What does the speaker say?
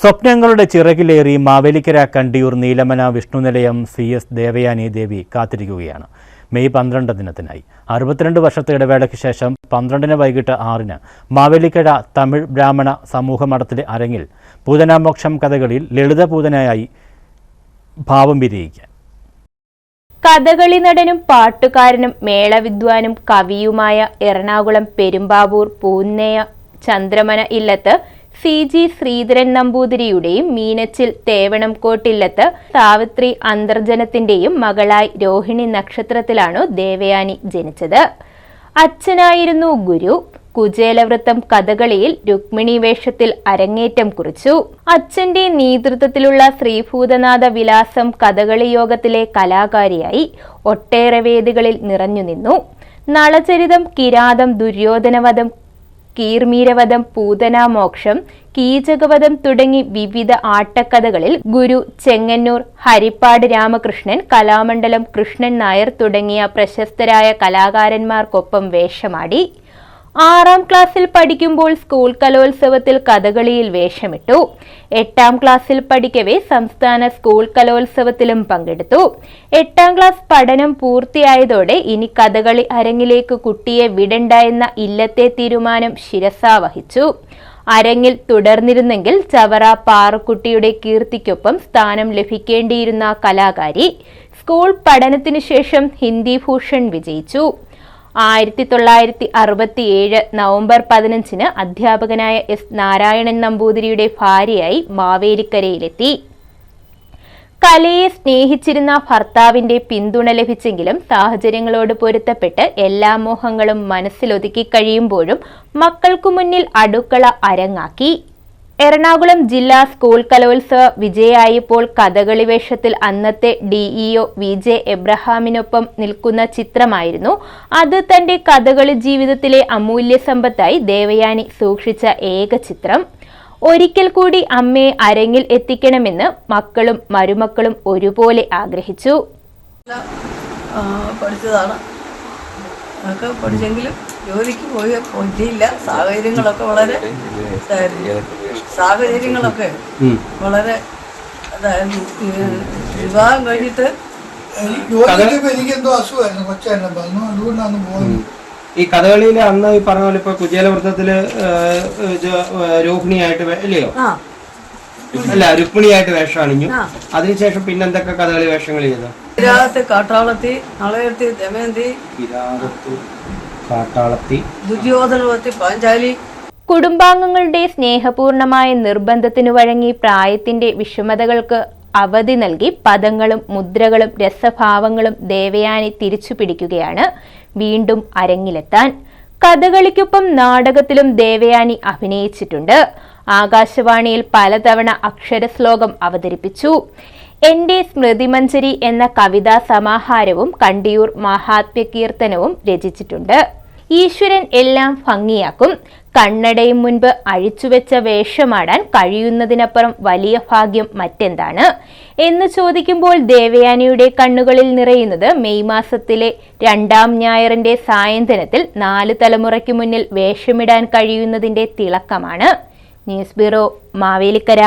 സ്വപ്നങ്ങളുടെ ചിറകിലേറി Mavelikkara Kandiyoor Neelamana Vishnunilayam C S Devayani Devi കാത്തിരിക്കുകയാണ്. മെയ് പന്ത്രണ്ട് ദിനത്തിനായി. അറുപത്തിരണ്ട് വർഷത്തെ ഇടവേളയ്ക്ക് ശേഷം പന്ത്രണ്ടിന് വൈകിട്ട് ആറിന് മാവേലിക്കര തമിഴ് ബ്രാഹ്മണ സമൂഹ മഠത്തിലെ അരങ്ങിൽ പൂതനാമോക്ഷം കഥകളിൽ ലളിത പൂതനയായി ഭാവം വിരിയിക്കാൻ. കഥകളി നടനും പാട്ടുകാരനും മേളവിദ്വാനും കവിയുമായ എറണാകുളം പെരുമ്പാവൂർ പൂന്നയ ചന്ദ്രമന ഇല്ലത്ത് സി ജി ശ്രീധരൻ നമ്പൂതിരിയുടെയും മീനച്ചിൽ തേവണംകോട്ടില്ലത്ത് സാവിത്രി അന്തർജനത്തിന്റെയും മകളായി രോഹിണി നക്ഷത്രത്തിലാണു ദേവയാനി ജനിച്ചത്. അച്ഛനായിരുന്നു ഗുരു. കുചേലവൃത്തം കഥകളിയിൽ രുക്മിണി വേഷത്തിൽ അരങ്ങേറ്റം കുറിച്ചു. അച്ഛന്റെ നേതൃത്വത്തിലുള്ള ശ്രീഭൂതനാഥ വിലാസം കഥകളി യോഗത്തിലെ കലാകാരിയായി ഒട്ടേറെ വേദികളിൽ നിറഞ്ഞു നിന്നു. നളചരിതം കിരാതം ദുര്യോധനവധം കീർമീരവധം പൂതനാമോക്ഷം കീചകവധം തുടങ്ങി വിവിധ ആട്ടക്കഥകളിൽ ഗുരു ചെങ്ങന്നൂർ ഹരിപ്പാട് രാമകൃഷ്ണൻ കലാമണ്ഡലം കൃഷ്ണൻ നായർ തുടങ്ങിയ പ്രശസ്തരായ കലാകാരന്മാർക്കൊപ്പം വേഷമാടി ആറാം ക്ലാസ്സിൽ പഠിക്കുമ്പോൾ സ്കൂൾ കലോത്സവത്തിൽ കഥകളിയിൽ വേഷമിട്ടു. എട്ടാം ക്ലാസ്സിൽ പഠിക്കവേ സംസ്ഥാന സ്കൂൾ കലോത്സവത്തിലും പങ്കെടുത്തു. എട്ടാം ക്ലാസ് പഠനം പൂർത്തിയായതോടെ ഇനി കഥകളി അരങ്ങിലേക്ക് കുട്ടിയെ വിടണ്ട എന്ന ഇല്ലത്തെ തീരുമാനം ശിരസാവഹിച്ചു അരങ്ങിൽ തുടർന്നിരുന്നെങ്കിൽ ചവറ പാറക്കുട്ടിയുടെ കീർത്തിക്കൊപ്പം സ്ഥാനം ലഭിക്കേണ്ടിയിരുന്ന കലാകാരി. സ്കൂൾ പഠനത്തിനു ശേഷം ഹിന്ദി ഭൂഷൺ വിജയിച്ചു. ആയിരത്തി തൊള്ളായിരത്തി അറുപത്തിയേഴ് നവംബർ പതിനഞ്ചിന് അധ്യാപകനായ എസ് നാരായണൻ നമ്പൂതിരിയുടെ ഭാര്യയായി മാവേലിക്കരയിലെത്തി. കലയെ സ്നേഹിച്ചിരുന്ന ഭർത്താവിന്റെ പിന്തുണ ലഭിച്ചെങ്കിലും സാഹചര്യങ്ങളോട് പൊരുത്തപ്പെട്ട് എല്ലാ മോഹങ്ങളും മനസ്സിലൊതുക്കി കഴിയുമ്പോഴും മക്കൾക്കു മുന്നിൽ അടുക്കള അരങ്ങാക്കി. എറണാകുളം ജില്ലാ സ്കൂൾ കലോത്സവ വിജയായപ്പോൾ കഥകളി വേഷത്തിൽ അന്നത്തെ ഡിഇഒ വി ജെ എബ്രഹാമിനൊപ്പം നിൽക്കുന്ന ചിത്രമായിരുന്നു. അത് തന്റെ കഥകളി ജീവിതത്തിലെ അമൂല്യ സമ്പത്തായി ദേവയാനി സൂക്ഷിച്ച ഏക ചിത്രം. ഒരിക്കൽ കൂടി അമ്മയെ അരങ്ങിൽ എത്തിക്കണമെന്ന് മക്കളും മരുമക്കളും ഒരുപോലെ ആഗ്രഹിച്ചു. പഠിച്ചതാണ്. പഠിച്ചെങ്കിലും ജോലിക്ക് പോയി പറ്റിയില്ല സാഹചര്യങ്ങളൊക്കെ വളരെ സാഹചര്യങ്ങളൊക്കെ വളരെ വിവാഹം കഴിഞ്ഞിട്ട് അസുഖമായിരുന്നു കൊച്ചായിരുന്നു. അതുകൊണ്ടാണ് പോകുന്നത് ഈ കഥകളിയിൽ അന്ന് ഈ പറഞ്ഞ പോലെ ഇപ്പൊ കുചേലവൃത്തത്തിൽ രോഹിണിയായിട്ട് അല്ലയോ? അല്ല രുക്മിണിയായിട്ട് വേഷം അണിഞ്ഞു. അതിനുശേഷം പിന്നെ എന്തൊക്കെ കഥകളി വേഷങ്ങൾ ചെയ്തു? രാഗത്ത് കാട്ടാളത്തി നളയത്തി ദമയന്തി കിരാതത്തു കാട്ടാളത്തി. ദുര്യോധനവത്തി പാഞ്ചാലി കുടുംബാംഗങ്ങളുടെ സ്നേഹപൂർണമായ നിർബന്ധത്തിനു വഴങ്ങി പ്രായത്തിന്റെ വിഷമതകൾക്ക് അവധി നൽകി പദങ്ങളും മുദ്രകളും രസഭാവങ്ങളും ദേവയാനി തിരിച്ചു പിടിക്കുകയാണ്. വീണ്ടും അരങ്ങിലെത്താൻ കഥകളിക്കൊപ്പം നാടകത്തിലും ദേവയാനി അഭിനയിച്ചിട്ടുണ്ട്. ആകാശവാണിയിൽ പലതവണ അക്ഷരശ്ലോകം അവതരിപ്പിച്ചു. എന്റെ സ്മൃതിമഞ്ജരി എന്ന കവിതാ സമാഹാരവും കണ്ടിയൂർ മഹാത്മ്യ കീർത്തനവും രചിച്ചിട്ടുണ്ട്. ഈശ്വരൻ എല്ലാം ഭംഗിയാക്കും. കണ്ണടയും മുൻപ് അഴിച്ചുവെച്ച വേഷമാടാൻ കഴിയുന്നതിനപ്പുറം വലിയ ഭാഗ്യം മറ്റെന്താണ്? എന്ന് ചോദിക്കുമ്പോൾ ദേവയാനിയുടെ കണ്ണുകളിൽ നിറയുന്നത് മെയ് മാസത്തിലെ രണ്ടാം ഞായറിന്റെ സായന്തനത്തിൽ നാല് തലമുറയ്ക്ക് മുന്നിൽ വേഷമിടാൻ കഴിയുന്നതിന്റെ തിളക്കമാണ്. News bureau Mavelikkara.